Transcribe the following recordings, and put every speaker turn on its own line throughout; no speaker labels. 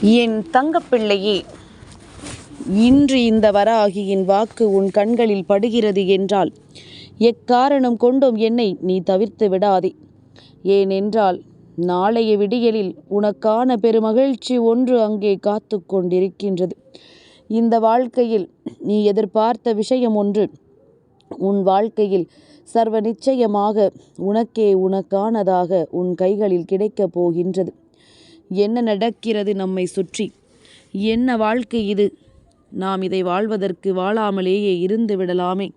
என் தங்கப்பிள்ளையே இன்று இந்த வராகியின் வாக்கு உன் கண்களில் படுகிறது என்றால் எக்காரணம் கொண்டும் என்னை நீ தவிர்த்து விடாதே. ஏனென்றால் நாளைய விடியலில் உனக்கான பெருமகிழ்ச்சி ஒன்று அங்கே காத்து கொண்டிருக்கின்றது. இந்த வாழ்க்கையில் நீ எதிர்பார்த்த விஷயம் ஒன்று உன் வாழ்க்கையில் சர்வ நிச்சயமாக உனக்கே உனக்கானதாக உன் கைகளில் கிடைக்கப் போகின்றது. என்ன நடக்கிறது நம்மை சுற்றி? என்ன வாழ்க்கை இது? நாம் இதை வாழ்வதற்கு வாழாமலேயே இருந்து விடலாமே.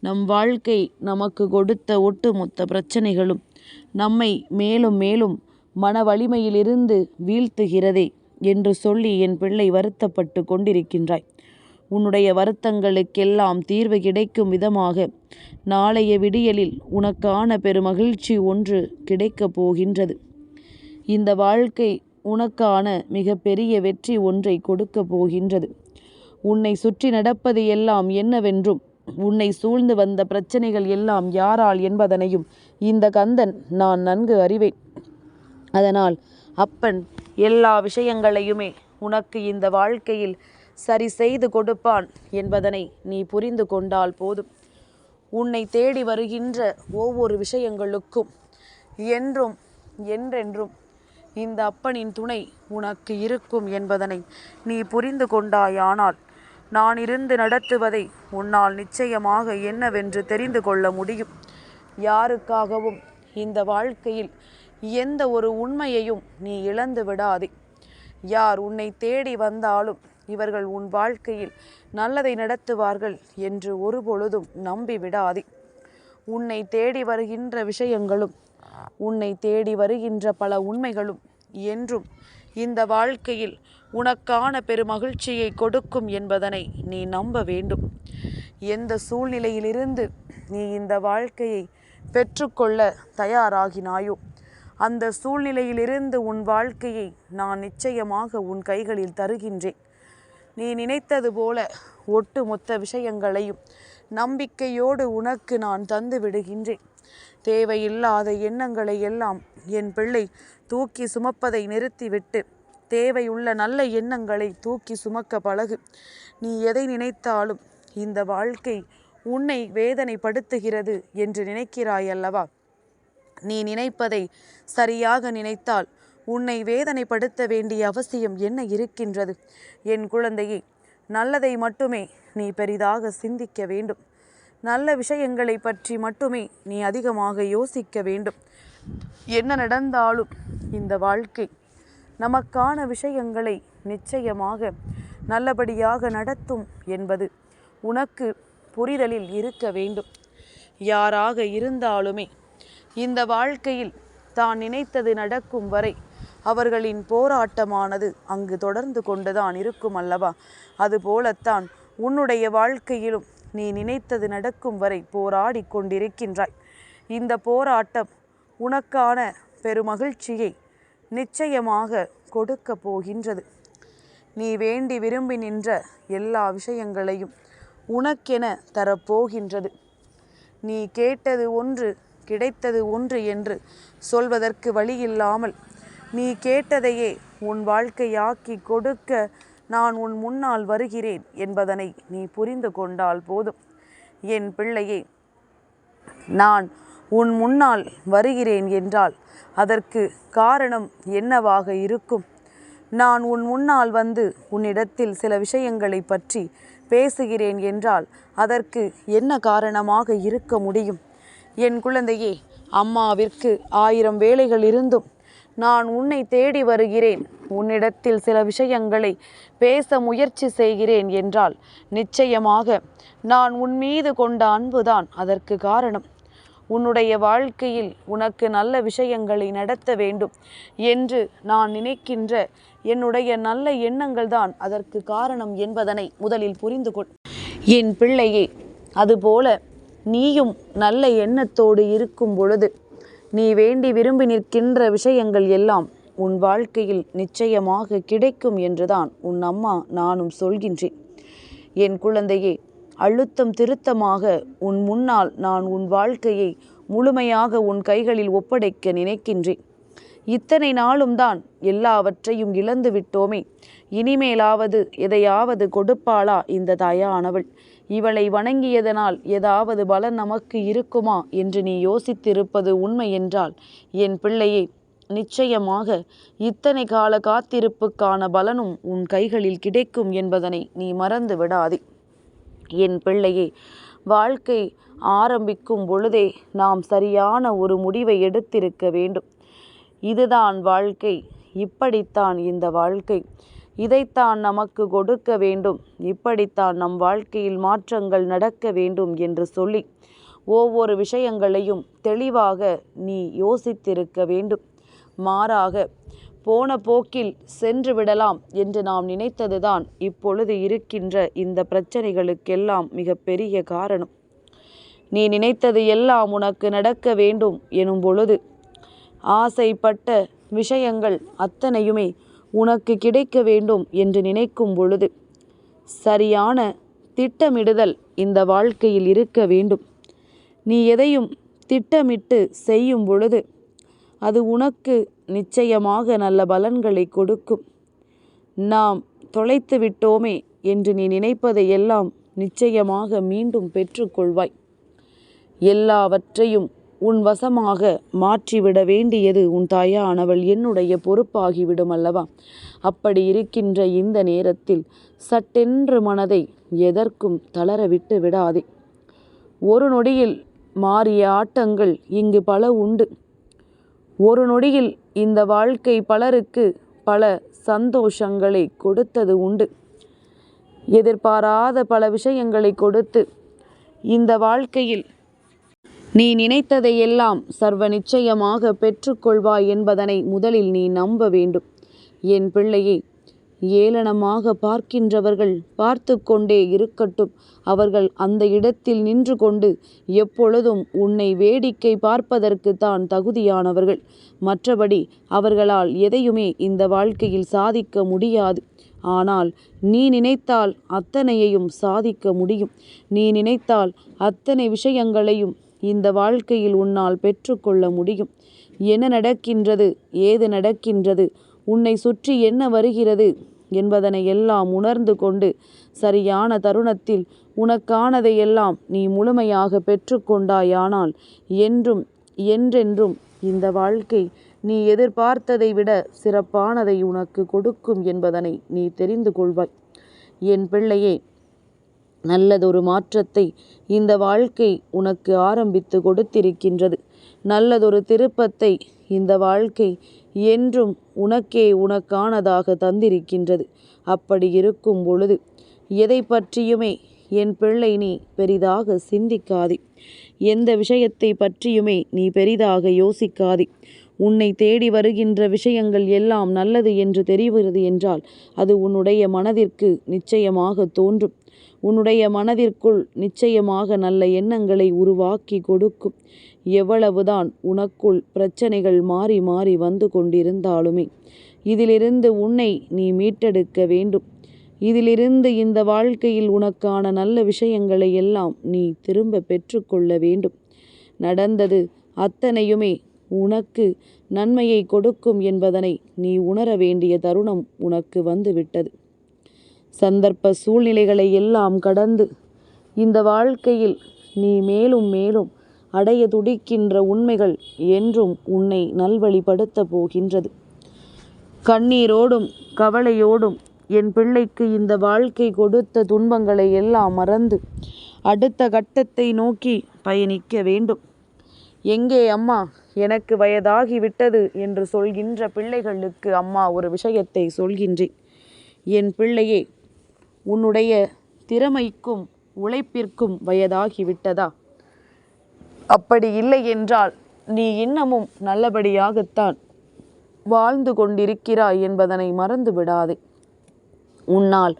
நம் வாழ்க்கை நமக்கு கொடுத்த ஒட்டுமொத்த பிரச்சனைகளும் நம்மை மேலும் மேலும் மன வலிமையிலிருந்து வீழ்த்துகிறதே என்று சொல்லி என் பிள்ளை வருத்தப்பட்டு கொண்டிருக்கின்றாய். உன்னுடைய வருத்தங்களுக்கெல்லாம் தீர்வு கிடைக்கும் விதமாக நாளைய விடியலில் உனக்கான பெருமகிழ்ச்சி ஒன்று கிடைக்கப் போகின்றது. இந்த வாழ்க்கை உனக்கான மிகப்பெரிய வெற்றி ஒன்றை கொடுக்கப் போகின்றது. உன்னை சுற்றி நடப்பது எல்லாம் என்னவென்றும் உன்னை சூழ்ந்து வந்த பிரச்சனைகள் எல்லாம் யாரால் என்பதனையும் இந்த கந்தன் நான் நன்கு அறிவேன். அதனால் அப்பன் எல்லா விஷயங்களையுமே உனக்கு இந்த வாழ்க்கையில் சரி செய்து கொடுப்பான் என்பதனை நீ புரிந்து கொண்டால் போதும். உன்னை தேடி வருகின்ற ஒவ்வொரு விஷயங்களுக்கும் என்றும் என்றென்றும் இந்த அப்பனின் துணை உனக்கு இருக்கும் என்பதனை நீ புரிந்து கொண்டாயானால் நான் இருந்து நடத்துவதை உன்னால் நிச்சயமாக என்னவென்று தெரிந்து கொள்ள முடியும். யாருக்காகவும் இந்த வாழ்க்கையில் எந்த ஒரு உண்மையையும் நீ இழந்து விடாதே. யார் உன்னை தேடி வந்தாலும் இவர்கள் உன் வாழ்க்கையில் நல்லதை நடத்துவார்கள் என்று ஒருபொழுதும் நம்பி விடாதே உன்னை தேடி வருகின்ற விஷயங்களும் உன்னை தேடி வருகின்ற பல உண்மைகளும் என்றும் இந்த வாழ்க்கையில் உனக்கான பெருமகிழ்ச்சியை கொடுக்கும் என்பதனை நீ நம்ப வேண்டும். எந்த சூழ்நிலையிலிருந்து நீ இந்த வாழ்க்கையை பெற்றுக்கொள்ள தயாராகினாயோ அந்த சூழ்நிலையிலிருந்து உன் வாழ்க்கையை நான் நிச்சயமாக உன் கைகளில் தருகின்றேன். நீ நினைத்தது போல ஒட்டுமொத்த விஷயங்களையும் நம்பிக்கையோடு உனக்கு நான் தந்து விடுகின்றேன். தேவையில்லாத எண்ணங்களை எல்லாம் என் பிள்ளை தூக்கி சுமப்பதை நிறுத்திவிட்டு தேவையுள்ள நல்ல எண்ணங்களை தூக்கி சுமக்க பழகு. நீ எதை நினைத்தாலும் இந்த வாழ்க்கை உன்னை வேதனைப்படுத்துகிறது என்று நினைக்கிறாய் அல்லவா நீ நினைப்பதை சரியாக நினைத்தால் உன்னை வேதனைப்படுத்த வேண்டிய அவசியம் என்ன இருக்கின்றது? என் குழந்தையே நல்லதை மட்டுமே நீ பெரிதாக சிந்திக்க வேண்டும். நல்ல விஷயங்களை பற்றி மட்டுமே நீ அதிகமாக யோசிக்க வேண்டும். என்ன நடந்தாலும் இந்த வாழ்க்கை நமக்கான விஷயங்களை நிச்சயமாக நல்லபடியாக நடத்தும் என்பது உனக்கு புரிதலில் இருக்க வேண்டும். யாராக இருந்தாலுமே இந்த வாழ்க்கையில் தான் நினைத்தது நடக்கும் வரை அவர்களின் போராட்டமானது அங்கு தொடர்ந்து கொண்டுதான் இருக்கும் அல்லவா? அதுபோலத்தான் உன்னுடைய வாழ்க்கையிலும் நீ நினைத்தது நடக்கும் வரை போராடி கொண்டிருக்கின்றாய். இந்த போராட்டம் உனக்கான பெருமகிழ்ச்சியை நிச்சயமாக கொடுக்க போகின்றது. நீ வேண்டி விரும்பி நின்ற எல்லா விஷயங்களையும் உனக்கென தரப்போகின்றது. நீ கேட்டது ஒன்று கிடைத்தது ஒன்று என்று சொல்வதற்கு வழியில்லாமல் நீ கேட்டதையே உன் வாழ்க்கையாக்கி கொடுக்க நான் உன் முன்னால் வருகிறேன் என்பதனை நீ புரிந்து கொண்டால் போதும். என் பிள்ளையே நான் உன் முன்னால் வருகிறேன் என்றால் அதற்கு காரணம் என்னவாக இருக்கும்? நான் உன் முன்னால் வந்து உன்னிடத்தில் சில விஷயங்களை பற்றி பேசுகிறேன் என்றால் அதற்கு என்ன காரணமாக இருக்க முடியும்? என் குழந்தையே அம்மாவிற்கு ஆயிரம் வேலைகள் இருந்தும் நான் உன்னை தேடி வருகிறேன். உன்னிடத்தில் சில விஷயங்களை பேச முயற்சி செய்கிறேன் என்றால் நிச்சயமாக நான் உன் மீது கொண்ட அன்புதான் அதற்கு காரணம். உன்னுடைய வாழ்க்கையில் உனக்கு நல்ல விஷயங்களை நடத்த வேண்டும் என்று நான் நினைக்கின்ற என்னுடைய நல்ல எண்ணங்கள் தான் அதற்கு காரணம் என்பதனை முதலில் புரிந்து கொள். என் பிள்ளையே அதுபோல நீயும் நல்ல எண்ணத்தோடு இருக்கும் பொழுது நீ வேண்டி விரும்பி நிற்கின்ற விஷயங்கள் எல்லாம் உன் வாழ்க்கையில் நிச்சயமாக கிடைக்கும் என்றுதான் உன் அம்மா நானும் சொல்கின்றேன். என் குழந்தையே அழுத்தம் திருத்தமாக உன் முன்னால் நான் உன் வாழ்க்கையை முழுமையாக உன் கைகளில் ஒப்படைக்க நினைக்கின்றேன். இத்தனை நாளும் தான் எல்லாவற்றையும் இழந்து விட்டோமே. இனிமேலாவது எதையாவது கொடுப்பாளா இந்த தாயானவள்? இவளை வணங்கியதனால் ஏதாவது பலன் நமக்கு இருக்குமா என்று நீ யோசித்திருப்பது உண்மை என்றால் என் பிள்ளையே நிச்சயமாக இத்தனை கால காத்திருப்புக்கான பலனும் உன் கைகளில் கிடைக்கும் என்பதனை நீ மறந்து விடாதே. என் பிள்ளையே வாழ்க்கை ஆரம்பிக்கும் பொழுதே நாம் சரியான ஒரு முடிவை எடுத்திருக்க வேண்டும். இதுதான் வாழ்க்கை. இப்படித்தான் இந்த வாழ்க்கை. இதைத்தான் நமக்கு கொடுக்க வேண்டும். இப்படித்தான் நம் வாழ்க்கையில் மாற்றங்கள் நடக்க வேண்டும் என்று சொல்லி ஒவ்வொரு விஷயங்களையும் தெளிவாக நீ யோசித்திருக்க வேண்டும். மாறாக போன போக்கில் சென்று விடலாம் என்று நாம் நினைத்ததுதான் இப்பொழுது இருக்கின்ற இந்த பிரச்சனைகளுக்கெல்லாம் மிக பெரிய காரணம். நீ நினைத்தது எல்லாம் உனக்கு நடக்க வேண்டும் எனும் பொழுது ஆசைப்பட்ட விஷயங்கள் அத்தனையுமே உனக்கு கிடைக்க வேண்டும் என்று நினைக்கும் பொழுது சரியான திட்டமிடுதல் இந்த வாழ்க்கையில் இருக்க வேண்டும். நீ எதையும் திட்டமிட்டு செய்யும் பொழுது அது உனக்கு நிச்சயமாக நல்ல பலன்களை கொடுக்கும். நாம் தொலைத்து விட்டோமே என்று நீ நினைப்பதை எல்லாம் நிச்சயமாக மீண்டும் பெற்றுக்கொள்வாய். எல்லாவற்றையும் உன் வசமாக மாற்றிவிட வேண்டியது உன் தாயானவள் என்னுடைய பொறுப்பாகிவிடும் அல்லவா? அப்படி இருக்கின்ற இந்த நேரத்தில் சட்டென்று மனதை எதற்கும் தளர விட்டு விடாதே. ஒரு நொடியில் மாறிய ஆட்டங்கள் இங்கு பல உண்டு. ஒரு நொடியில் இந்த வாழ்க்கை பலருக்கு பல சந்தோஷங்களை கொடுத்தது உண்டு. எதிர்பாராத பல விஷயங்களை கொடுத்து இந்த வாழ்க்கையில் நீ நினைத்ததையெல்லாம் சர்வ நிச்சயமாக பெற்றுக்கொள்வாய் என்பதனை முதலில் நீ நம்ப வேண்டும். என் பிள்ளையை ஏளனமாக பார்க்கின்றவர்கள் பார்த்து கொண்டே இருக்கட்டும். அவர்கள் அந்த இடத்தில் நின்று கொண்டு எப்பொழுதும் உன்னை வேடிக்கை பார்ப்பதற்கு தான் தகுதியானவர்கள். மற்றபடி அவர்களால் எதையுமே இந்த வாழ்க்கையில் சாதிக்க முடியாது. ஆனால் நீ நினைத்தால் அத்தனையையும் சாதிக்க முடியும். நீ நினைத்தால் அத்தனை விஷயங்களையும் இந்த வாழ்க்கையில் உன்னால் பெற்றுக்கொள்ள முடியும். என்ன நடக்கின்றது? ஏது நடக்கின்றது? உன்னை சுற்றி என்ன வருகிறது என்பதனை எல்லாம் உணர்ந்து கொண்டு சரியான தருணத்தில் உனக்கானதையெல்லாம் நீ முழுமையாக பெற்றுக்கொண்டாயானால் என்றும் என்றென்றும் இந்த வாழ்க்கை நீ எதிர்பார்த்ததை விட சிறப்பானதை உனக்கு கொடுக்கும் என்பதனை நீ தெரிந்து கொள்வாய். என் பிள்ளையே நல்லதொரு மாற்றத்தை இந்த வாழ்க்கை உனக்கு ஆரம்பித்து கொடுத்திருக்கின்றது. நல்லதொரு திருப்பத்தை இந்த வாழ்க்கை என்றும் உனக்கே உனக்கானதாக தந்திருக்கின்றது. அப்படி இருக்கும் பொழுது எதை பற்றியுமே என் பிள்ளை நீ பெரிதாக சிந்திக்காதே. எந்த விஷயத்தை பற்றியுமே நீ பெரிதாக யோசிக்காதே. உன்னை தேடி வருகின்ற விஷயங்கள் எல்லாம் நல்லது என்று தெரிகிறது என்றால் அது உன்னுடைய மனதிற்கு நிச்சயமாக தோன்றும். உன்னுடைய மனதிற்குள் நிச்சயமாக நல்ல எண்ணங்களை உருவாக்கி கொடுக்கும். எவ்வளவுதான் உனக்குள் பிரச்சனைகள் மாறி மாறி வந்து கொண்டிருந்தாலுமே இதிலிருந்து உன்னை நீ மீட்டெடுக்க வேண்டும். இதிலிருந்து இந்த வாழ்க்கையில் உனக்கான நல்ல விஷயங்களை எல்லாம் நீ திரும்ப பெற்றுக்கொள்ள வேண்டும். நடந்தது அத்தனையுமே உனக்கு நன்மையை கொடுக்கும் என்பதனை நீ உணர வேண்டிய தருணம் உனக்கு வந்துவிட்டது. சந்தர்ப்ப சூழ்நிலைகளை எல்லாம் கடந்து இந்த வாழ்க்கையில் நீ மேலும் மேலும் அடைய துடிக்கின்ற உண்மைகள் என்றும் உன்னை நல்வழிப்படுத்த போகின்றது. கண்ணீரோடும் கவலையோடும் என் பிள்ளைக்கு இந்த வாழ்க்கை கொடுத்த துன்பங்களை எல்லாம் மறந்து அடுத்த கட்டத்தை நோக்கி பயணிக்க வேண்டும். எங்கே அம்மா? எனக்கு வயதாகி விட்டது என்று சொல்கின்ற பிள்ளைகளுக்கு அம்மா ஒரு விஷயத்தை சொல்கின்றேன். என் பிள்ளையே உன்னுடைய திறமைக்கும் உழைப்பிற்கும் வயதாகிவிட்டதா? அப்படி இல்லை என்றால் நீ இன்னமும் நல்லபடியாகத்தான் வாழ்ந்து கொண்டிருக்கிறாய் என்பதனை மறந்து விடாதே உன்னால்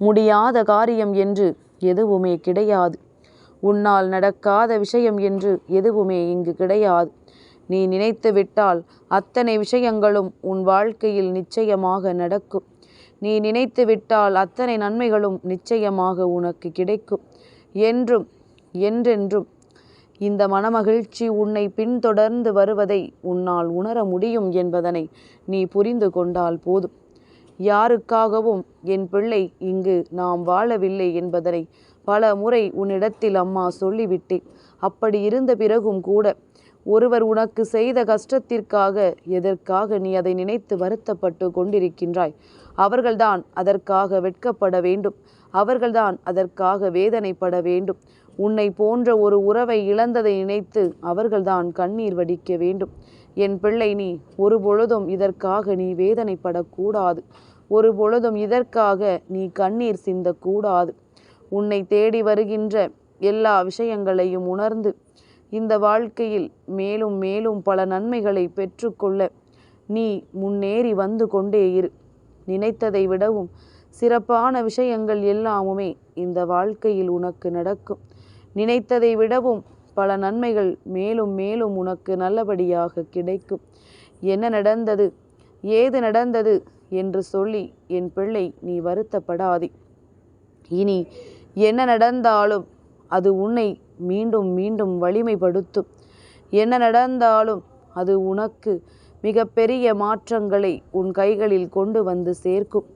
முடியாத காரியம் என்று எதுவுமே கிடையாது. உன்னால் நடக்காத விஷயம் என்று எதுவுமே இங்கு கிடையாது. நீ நினைத்து விட்டால் அத்தனை விஷயங்களும் உன் வாழ்க்கையில் நிச்சயமாக நடக்கும். நீ நினைத்து விட்டால் அத்தனை நன்மைகளும் நிச்சயமாக உனக்கு கிடைக்கும். என்றும் என்றென்றும் இந்த மனமகிழ்ச்சி உன்னை பின்தொடர்ந்து வருவதை உன்னால் உணர முடியும் என்பதனை நீ புரிந்து கொண்டால் போதும். யாருக்காகவும் என் பிள்ளை இங்கு நாம் வாழவில்லை என்பதனை பல முறை உன்னிடத்தில் அம்மா சொல்லிவிட்டேன். அப்படி இருந்த பிறகும் கூட ஒருவர் உனக்கு செய்த கஷ்டத்திற்காக எதற்காக நீ அதை நினைத்து வருத்தப்பட்டு கொண்டிருக்கின்றாய்? அவர்கள்தான் அதற்காக வெட்கப்பட வேண்டும். அவர்கள்தான் அதற்காக வேதனைப்பட வேண்டும். உன்னை போன்ற ஒரு உறவை இழந்ததை நினைத்து அவர்கள்தான் கண்ணீர் வடிக்க வேண்டும். என் பிள்ளை நீ ஒரு பொழுதும் இதற்காக நீ வேதனைப்படக்கூடாது. ஒரு பொழுதும் இதற்காக நீ கண்ணீர் சிந்தக்கூடாது. உன்னை தேடி வருகின்ற எல்லா விஷயங்களையும் உணர்ந்து இந்த வாழ்க்கையில் மேலும் மேலும் பல நன்மைகளை பெற்றுக்கொள்ள நீ முன்னேறி வந்து கொண்டே இரு. நினைத்ததை விடவும் சிறப்பான விஷயங்கள் எல்லாமுமே இந்த வாழ்க்கையில் உனக்கு நடக்கும். நினைத்ததை விடவும் பல நன்மைகள் மேலும் மேலும் உனக்கு நல்லபடியாக கிடைக்கும். என்ன நடந்தது? ஏது நடந்தது? என்று சொல்லி என் பிள்ளை நீ வருத்தப்படாதே. இனி என்ன நடந்தாலும் அது உன்னை மீண்டும் மீண்டும் வலிமைப்படுத்தும். என்ன நடந்தாலும் அது உனக்கு மிகப்பெரிய மாற்றங்களை உன் கைகளில் கொண்டு வந்து சேர்க்கும்.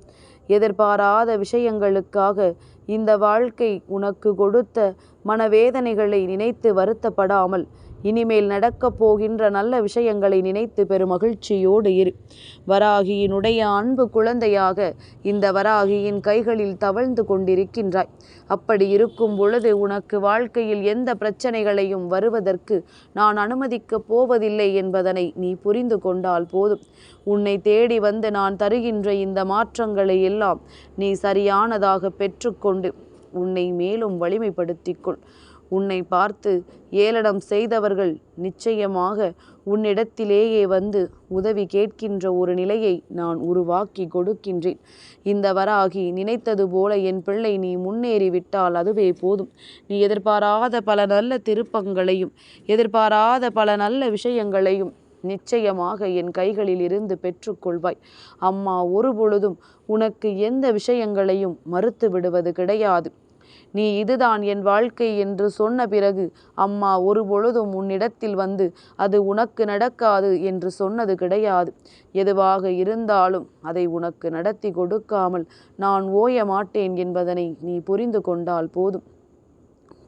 எதிர்பாராத விஷயங்களுக்காக இந்த வாழ்க்கை உனக்கு கொடுத்த மனவேதனைகளை நினைத்து வருத்தப்படாமல் இனிமேல் நடக்கப் போகின்ற நல்ல விஷயங்களை நினைத்து பெரும் மகிழ்ச்சியோடு இரு. வராகியினுடைய அன்பு குழந்தையாக இந்த வராகியின் கைகளில் தவழ்ந்து கொண்டிருக்கின்றாய். அப்படி இருக்கும் பொழுது உனக்கு வாழ்க்கையில் எந்த பிரச்சனைகளையும் வருவதற்கு நான் அனுமதிக்கப் போவதில்லை என்பதனை நீ புரிந்து கொண்டால் போதும். உன்னை தேடி வந்து நான் தருகின்ற இந்த மாற்றங்களை எல்லாம் நீ சரியானதாக பெற்றுக்கொண்டு உன்னை மேலும் வலிமைப்படுத்திக்கொள். உன்னை பார்த்து ஏளனம் செய்தவர்கள் நிச்சயமாக உன்னிடத்திலேயே வந்து உதவி கேட்கின்ற ஒரு நிலையை நான் உருவாக்கி கொடுக்கின்றேன். இந்த வராகி நினைத்தது போல என் பிள்ளை நீ முன்னேறிவிட்டால் அதுவே போதும். நீ எதிர்பாராத பல நல்ல திருப்பங்களையும் எதிர்பாராத பல நல்ல விஷயங்களையும் நிச்சயமாக என் கைகளில் இருந்து பெற்றுக்கொள்வாய். அம்மா ஒரு பொழுதும் உனக்கு எந்த விஷயங்களையும் மறுத்து விடுவது கிடையாது. நீ இதுதான் என் வாழ்க்கை என்று சொன்ன பிறகு அம்மா ஒரு பொழுதும் உன்னிடத்தில் வந்து அது உனக்கு நடக்காது என்று சொன்னது கிடையாது. எதுவாக இருந்தாலும் அதை உனக்கு நடத்தி கொடுக்காமல் நான் ஓய மாட்டேன் என்பதனை நீ புரிந்து கொண்டால் போதும்.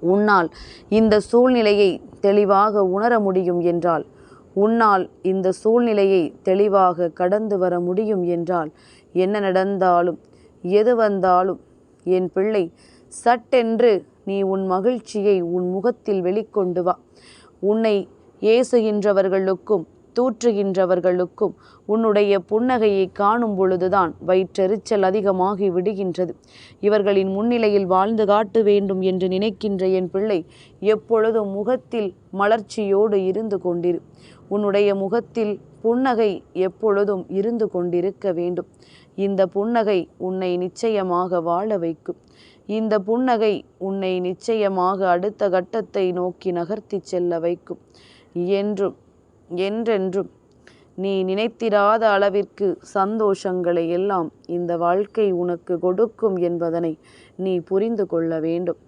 உன்னால் இந்த சூழ்நிலையை தெளிவாக உணர முடியும் என்றால் உன்னால் இந்த சூழ்நிலையை தெளிவாக கடந்து வர முடியும் என்றால் என்ன நடந்தாலும் எது வந்தாலும் என் பிள்ளை சட்டென்று நீ உன் மகிழ்ச்சியை உன் முகத்தில் வெளிக்கொண்டு வா. உன்னை ஏசுகின்றவர்களுக்கும் தூற்றுகின்றவர்களுக்கும் உன்னுடைய புன்னகையை காணும் பொழுதுதான் வயிற்றெரிச்சல் அதிகமாகி விடுகின்றது. இவர்களின் முன்னிலையில் வாழ்ந்து காட்ட வேண்டும் என்று நினைக்கின்ற என் பிள்ளை எப்பொழுதும் முகத்தில் மலர்ச்சியோடு இருந்து கொண்டிரு. உன்னுடைய முகத்தில் புன்னகை எப்பொழுதும் இருந்து கொண்டிருக்க வேண்டும். இந்த புன்னகை உன்னை நிச்சயமாக வாழ வைக்கும். இந்த புன்னகை உன்னை நிச்சயமாக அடுத்த கட்டத்தை நோக்கி நகர்த்தி செல்ல வைக்கும். என்றும் என்றென்றும் நீ நினைத்திராத அளவிற்கு சந்தோஷங்களை எல்லாம் இந்த வாழ்க்கை உனக்கு கொடுக்கும் என்பதனை நீ புரிந்து கொள்ள வேண்டும்.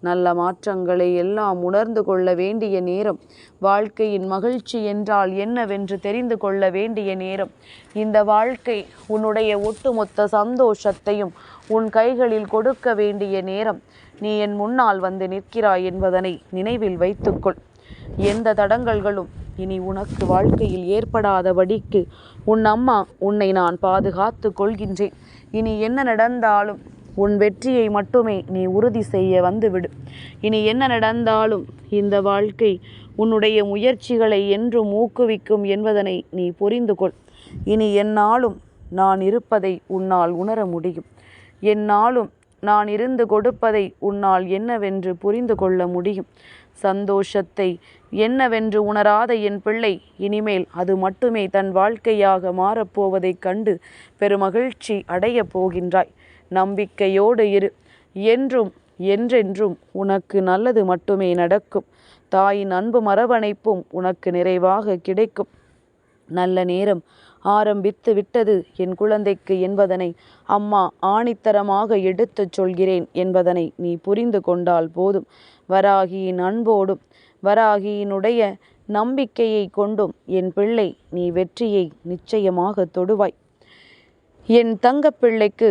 நல்ல மாற்றங்களை எல்லாம் உணர்ந்து கொள்ள வேண்டிய நேரம். வாழ்க்கையின் மகிழ்ச்சி என்றால் என்னவென்று தெரிந்து கொள்ள வேண்டிய நேரம். இந்த வாழ்க்கை உன்னுடைய ஒட்டுமொத்த சந்தோஷத்தையும் உன் கைகளில் கொடுக்க வேண்டிய நேரம். நீ என் முன்னால் வந்து நிற்கிறாய் என்பதனை நினைவில் வைத்துக்கொள். எந்த தடங்கல்களும் இனி உனக்கு வாழ்க்கையில் ஏற்படாதபடிக்கு உன் அம்மா உன்னை நான் பாதுகாத்து கொள்கின்றேன். இனி என்ன நடந்தாலும் உன் வெற்றியை மட்டுமே நீ உறுதி செய்ய வந்துவிடு. இனி என்ன நடந்தாலும் இந்த வாழ்க்கை உன்னுடைய முயற்சிகளை என்றும் ஊக்குவிக்கும் என்பதனை நீ புரிந்து கொள். இனி என்னாலும் நான் இருப்பதை உன்னால் உணர முடியும். என்னாலும் நான் இருந்து கொடுப்பதை உன்னால் என்னவென்று புரிந்து கொள்ள முடியும். சந்தோஷத்தை என்னவென்று உணராத என் பிள்ளை இனிமேல் அது மட்டுமே தன் வாழ்க்கையாக மாறப்போவதைக் கண்டு பெருமகிழ்ச்சி அடையப் போகின்றாய். நம்பிக்கையோடு இரு. என்றும் என்றென்றும் உனக்கு நல்லது மட்டுமே நடக்கும். தாயின் அன்பு மரபணைப்பும் உனக்கு நிறைவாக கிடைக்கும். நல்ல நேரம் ஆரம்பித்து விட்டது என் குழந்தைக்கு என்பதனை அம்மா ஆணித்தரமாக எடுத்துச் சொல்கிறேன் என்பதனை நீ புரிந்து கொண்டால் போதும். வராகியின் அன்போடும் வராகியினுடைய நம்பிக்கையை கொண்டும் என் பிள்ளை நீ வெற்றியை நிச்சயமாக தொடுவாய். என் தங்கப்பிள்ளைக்கு